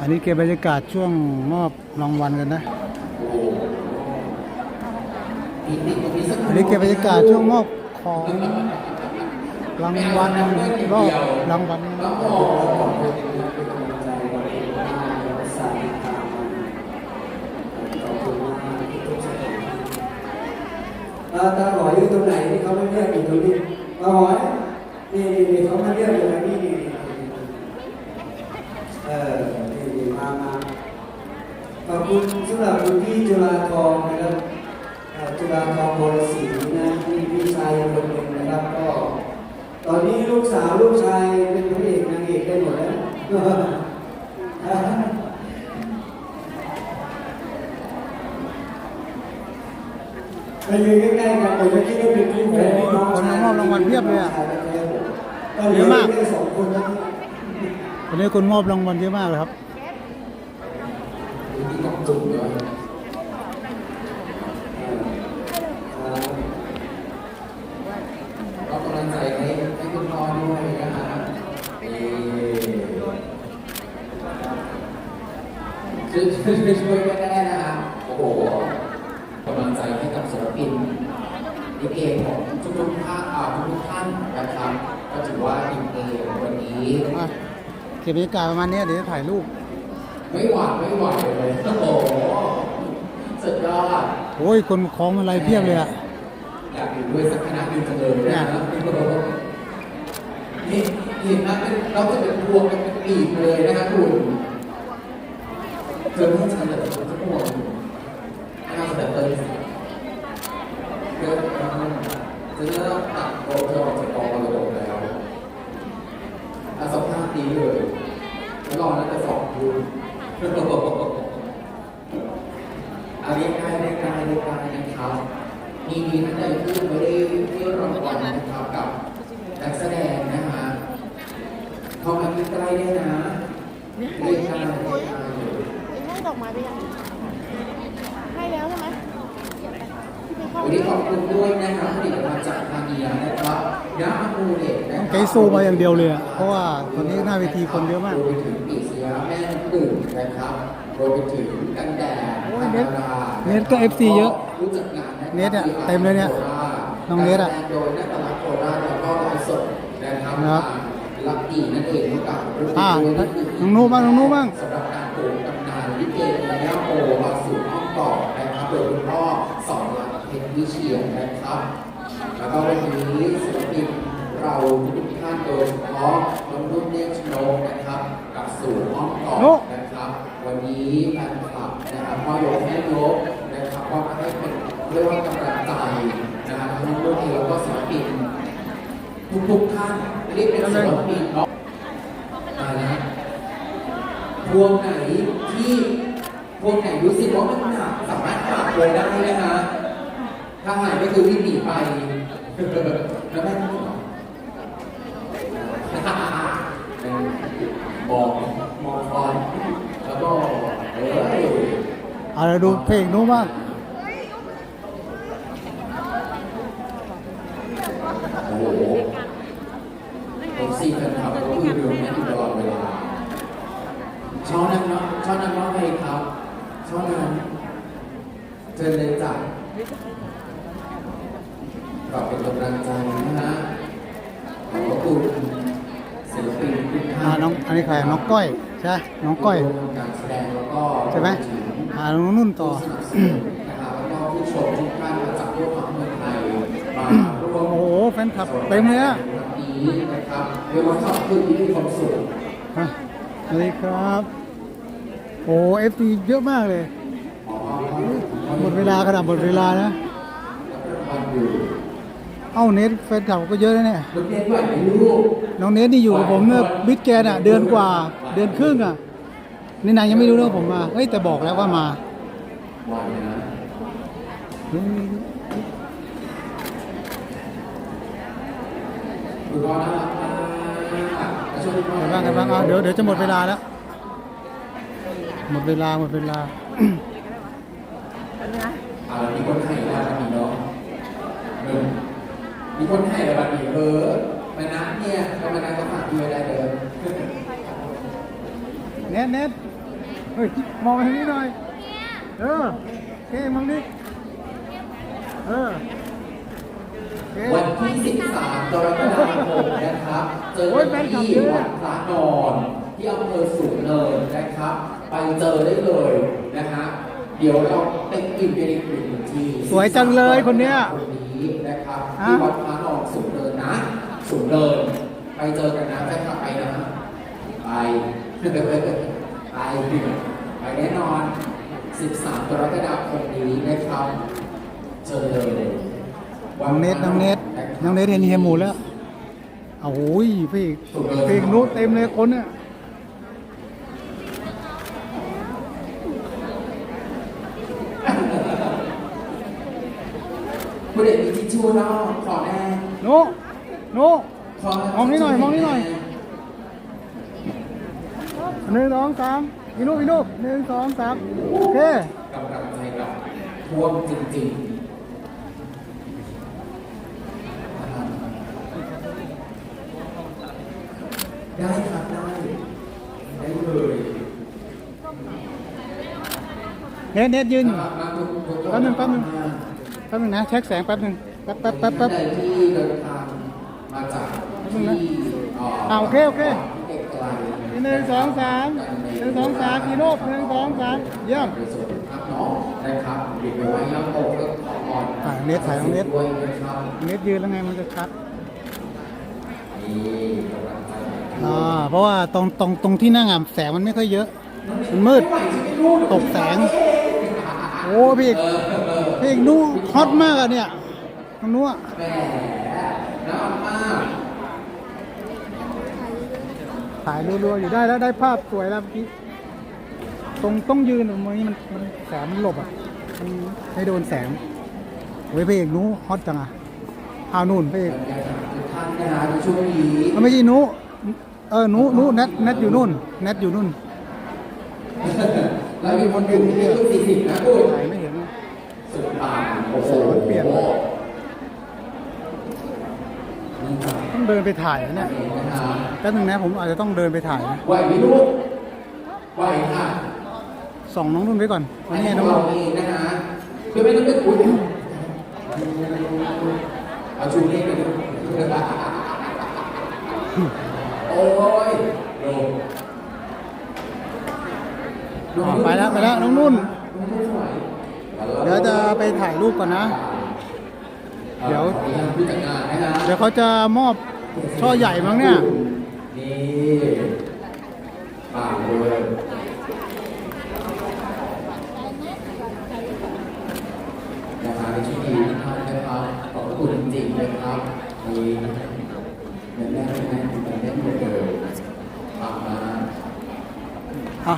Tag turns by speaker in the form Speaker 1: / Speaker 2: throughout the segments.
Speaker 1: อันนี้เก็บบรรยากาศช่วงมอบรางวัลกันนะ อันนี้เก็บบรรยากาศช่วงมอบของรางวัลรอบรางวัล
Speaker 2: ตาหอยอยู่ตรงไหนที่เขาไม่เรียกอยู่ตรงนี้ตาหอยนี่นี่นี่เขาไม่เรียกอยู่ตรงนี้นี่นี่เออนี่นี่มามาขอบคุณสำหรับคุณพี่จุฬาทองนะครับเอ่อจุฬาทองบรศรีนะมีพี่ชายคนหนึ่งนะครับก็ ตอนนี้ลูกสาวลูกชายเป็นพระเอกนางเอกได้หมดแล้วไปยืนใกล้ๆกันผมจะคิดว่าเป็นพี่แฟนพี่น้อง
Speaker 1: คนมามอบรางวัลเพียบเลยอะ
Speaker 2: ก็เหลือแค่สองคนแล้ว
Speaker 1: วันนี้คนมอบรางวัลเยอะมากเลยครับ
Speaker 2: มีต้องจุ่มเลยก็กำลัง ใจให้ให้คุณพ่อด้วยนะฮะช่วยช่วยช่วยช่วยกันได้นะฮะโอ้โหกำลังใจให้กับศิลปินลิเกของทุกๆท่านอ่าทุกๆท่านนะครับก็ถือว่าดีเกวันนี้
Speaker 1: อะเก็บบรรยากาศประมาณนี้เดี๋ยวจะถ่ายรูป
Speaker 2: ไม่หวานไม่หวานเลยโอ้โหสุดยอด
Speaker 1: โอ้ยคนของอะไรเพียบเลยอะ
Speaker 2: อยากอยู่ด้วยสักคณะหนึ่งจังเลยนะ นี่เห็นนะเป็นเราจะเป็นพวงเป็นปีกเลยนะคะคุณเจอผู้ชายแบบจะพวงน่าจะเติมเยอะมากจะเริ่มตัดโปรจะออกจากกองมรดกแล้วอาสภาพดีเลยแล้วรอน่าจะสองคุณอาเรียกได้เรียกได้เรียกได้นะครับมีมีท่านใดที่ไม่ได้ที่รางวัลนะครับกับนักแสดงนะฮะเข้ามาใกล้ๆได้นะเรียกได้เรียกได้เลย
Speaker 3: ให้ดอก ไม้ไปยังให้แล้วใช่ไหมพี่เข้า
Speaker 2: วันนี้ขอบคุณด้วยนะครับผลิตภัณฑ์จากทางเนียนะครับยาคูเล็กนะ
Speaker 1: ต้อง
Speaker 2: ค
Speaker 1: ไก
Speaker 2: รับ
Speaker 1: ด์ซูมาอย่างเดียวเลยอะเพราะว่าตอนนี้หน้าเวทีคนเยอะมาก
Speaker 2: รวมไปถึงปีเสียแม่ตื่นนะครับรวมไปถึงกันแดด
Speaker 1: โอ้ย
Speaker 2: ธรร
Speaker 1: เน็ต
Speaker 2: มดา
Speaker 1: เน็ตก็ FC เยอะ
Speaker 2: รู้จักงานะ
Speaker 1: เน็ตอะเต็มเลยเนี่ยน้องเน็ตอะ
Speaker 2: การแสดงโดยนักตลาดโคราชแล้วก็ไลฟ์สดนะครับ
Speaker 1: นะครับ
Speaker 2: ลักดีนั่นเองกับ
Speaker 1: อ่าน้องนู้บ้างน้องนู้บ้าง
Speaker 2: สำหรับ ต่อนะครับ โดยคุณพ่อสอนหลักเพชรวิเชียรนะครับ แล้วก็วันนี้ศิลปินเราทุกท่านโดยเฉพาะน้องรุ่นเนชโนกนะครับ กับสู่ห้องต่อ
Speaker 1: โน้
Speaker 2: นะครับ วันนี้แฟนคลับนะครับพ่อยกแม่ยกนะครับก็มาให้เป็นเรียกว่ากำลังใจนะครับทั้งน้องรุ่นเองแล้วก็ศิลปินทุกๆท่านรียกเป็นศิลปินเนาะมาแล้วพวงไหนที่พวงไหนรู้สึกว่ามัน หนักสามารถฝากเลยได้นะคะ ถ้าหายก็คือวิ่งหนีไปแล้วแม่พูดเหรอมองมองคอนแล้วก็เอ้ย
Speaker 1: เอาเราดูเพลงนู้นบ้าง
Speaker 2: โอ้โหเอ็กซี่แฟนคลับก็คือเรือแม่อยู่ตลอดเวลาชอบนั้นเนาะชอบนั้นว่าไงครับชอบนั้นเชิญเลยจ้ะก็เป็นกำลังใจนะฮะขอบคุณศิลปินทุกท่า
Speaker 1: อ่านน้องอันนี้ใครน้องก้อยใช่ไหมน้องก้อย
Speaker 2: การแสดงแล้วก็
Speaker 1: ใช่ไหมอ่าน้องนุ่นต่อ
Speaker 2: ผู้สนับสนุนนะครับแล้วก็ผู้ชมทุกท่านมาจากทั่วทั้งเมืองไทยมาร่วม
Speaker 1: โอ้โหแฟนคลับเต็มเลยอะ
Speaker 2: วันนี้นะครับเรียกว่าขอบคุณที่มีความสุข
Speaker 1: อะสวัสดีครับ โอ้เอฟซีเยอะมากเลย หมดเวลาขนาดหมดเวลานะ เอ้าเน็ตแฟนคลับก็เยอะนะเนี่ยน้องเนทนี่อยู่กับผมเนี่ยบิ๊กแกนอะเดือนกว่าเดือนครึ่งอะนี่นางยังไม่รู้เรื่องผมมาเฮ้ยแต่บอกแล้วว่ามา
Speaker 2: กั
Speaker 1: นบ้างกันบ้างเดี๋ยวเดี๋ยวจะหมดเวลาแล้ว หมดเวลาหมดเวลา
Speaker 2: อ่ามีคนให้แล้วบันนี้เนาะหนึ่งมีคนให้แล้วบันนี้เออมานัดเนี่ยก็มานัดก็ฝากด้วยได้เลย
Speaker 1: เน็ตเน็ตเฮ้ยมองไปทางนี้หน่อย เออโอเคมองดิเออโอเค
Speaker 2: วันที่ 13กรกฎาคมนะครับ เจอ
Speaker 1: โอ้ย
Speaker 2: กัน
Speaker 1: แฟนคลับ
Speaker 2: ที่
Speaker 1: เยอะ
Speaker 2: วัดพระนอนที่อำเภอสูงเนินนะครับ ไปเจอได้เลยนะฮะ เดี๋ยวเราไปกินกันอีกหนึ่งที
Speaker 1: สวยจังเลยคนเนี้ย
Speaker 2: คนนี้นะครับ
Speaker 1: ฮะ
Speaker 2: ที่วัดพระนอนสูงเนินนะสูงเนิน ไปเจอกันนะแฟนคลับไปนะไปไปไปแน่นอน 13 กรกฎาคมนี้นะครับ เจอเลย
Speaker 1: น้องเนทน้องเนทน้องเนทเห็นเฮียหมูแล้วโอ้ยพี่พี่นุเต็มเลยคนเนี่ย
Speaker 2: คุณเด็กมีทิชชู่เนาะขอแน่
Speaker 1: นุนุ
Speaker 2: ขอ
Speaker 1: มองนี่หน่อยมองนี่หน่อยหนึ่งสองสามอีนุอีนุหนึ่งสองสามโอเค
Speaker 2: กำลังใจแบบท่วมจริงๆได้ครับได้ได้เลย
Speaker 1: เนทเนทยืนอยู่
Speaker 2: มามาทุกทุก
Speaker 1: แป๊บนึงแป๊บนึง แป๊บนึงนะเช็คแสงแป๊บนึงแป๊บแป๊บแป๊บแป๊บ
Speaker 2: ที่เดินทางมาจาก
Speaker 1: แป๊บนึงนะ
Speaker 2: ที่
Speaker 1: อ่าโอเคโอเคหนึ่งสองสามหนึ่งสองสามอีนุหนึ่งสองสามเยี่ยม
Speaker 2: ในส่วนของภาพน้องนะครับเด็กไปไว้ย่างโตก็ขอพร
Speaker 1: ถ่ายเน็ตถ่ายน้องเน็ต
Speaker 2: ด้วยนะครับ
Speaker 1: เนทยืนแล้วไงมันจะชัด
Speaker 2: นี่กำลังใจ
Speaker 1: อ่าเพราะว่าตรงตรงตรงที่นั่งอะแสงมันไม่ค่อยเยอะ มันมืด ตกแสง โอ้พี่ เพี่เอกนูฮอตมากอะเนี่ยน้องนัว
Speaker 2: แหมน่ารัก
Speaker 1: ถ่ายรัวๆอยู่ได้แล้วได้ภาพสวยแล้วเมื่อกี้ตรงต้องยืนตรงนี้มันมันแสงมันหลบอะมันให้โดนแสงเว้ยพี่เอกนู้ฮอตจังอะเอานู่นเอก
Speaker 2: ทุกท่านนะฮะในช่วงนี้
Speaker 1: มันไม่ใช่นู้เออนู้นู้แนทแนทอยู่นู่นแนทอยู่นู่น
Speaker 2: แล้วมีคนยู่ที่นี่ทุสี่สิบนะคุณ
Speaker 1: ถ่ายไม่เห็น
Speaker 2: สุด ปังโอ้โห
Speaker 1: มันเปลี่ยน
Speaker 2: นี่ครับ
Speaker 1: ต้องเดินไปถ่ายนะเนี่ย
Speaker 2: เองนะฮะ
Speaker 1: แป๊บนึงนะผมอาจจะต้องเดินไปถ่ายนะ
Speaker 2: ไหวไหมลูกไหวค่ะ
Speaker 1: ส่องน้องนุ่นไว้ก่อน
Speaker 2: อั
Speaker 1: วันน
Speaker 2: นี้
Speaker 1: นี้
Speaker 2: ข
Speaker 1: น้
Speaker 2: อ
Speaker 1: องง
Speaker 2: เรา
Speaker 1: นุ่น
Speaker 2: เองนะฮะคือไม่ต้องไปคุยเอาชูเลขไปดูโอ้ยโยม
Speaker 1: อ๋อไปแล้วไปแล้วน้องนุ่นเดี๋ยวจะไป ถ่ายรูปก่อนนะ เดี๋ยว
Speaker 2: ผู้จัดงานนะฮะ
Speaker 1: เดี๋ยวเขาจะมอบช่อใหญ่มั้งเนี่ย
Speaker 2: นี่ป่าเลยนะครับในชุดนี้ทุกท่านนะครับขอบคุณจริงๆนะครับมีเงินแน่นแน่นเงินแน่นเหมือนเดิมฝากมา
Speaker 1: อะ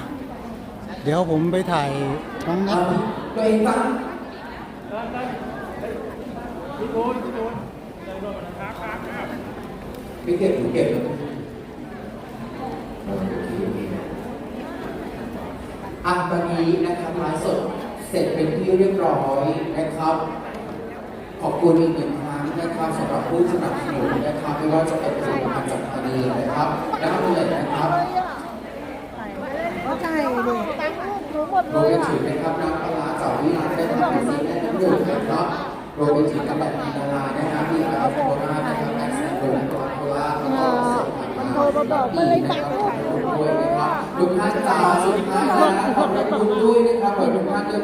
Speaker 1: เดี๋ยวผมไปถ่ายน้องนั
Speaker 2: เอา
Speaker 1: ท
Speaker 2: ตัวเองตั้ง พี่เก็บหนูเก็บอันตอนนี้นะครับไลฟ์สดเสร็จเป็นที่เรียบร้อยนะครับ ขอบคุณอีกหนึ่งครั้งนะครับสำหรับผู้สนับสนุนนะครับไม่ว่าจะเป็นผลิตภัณฑ์จากธานีนะครับ และก็เลยนะครับ
Speaker 3: ก็ใช่ดิตั้งรูปรู้หมดเลย
Speaker 2: ไป
Speaker 3: อะ
Speaker 2: ถึงนะครับน้ำปลาร้าจากวิลาได้ทำเป็นสีแดง ดื่มเนาะโรวมไปถึงกำลังดารานะครับที่เราโคราชนะครับแอนด์แด์โราชวก็สด
Speaker 3: มันโทรมาบอกมันเลยตัดลูก
Speaker 2: ด้ยครับทุกท่านจ้าสุดท้ายนะครับขอบคุณด้วยนะครับขอบคุณทุกนด้วย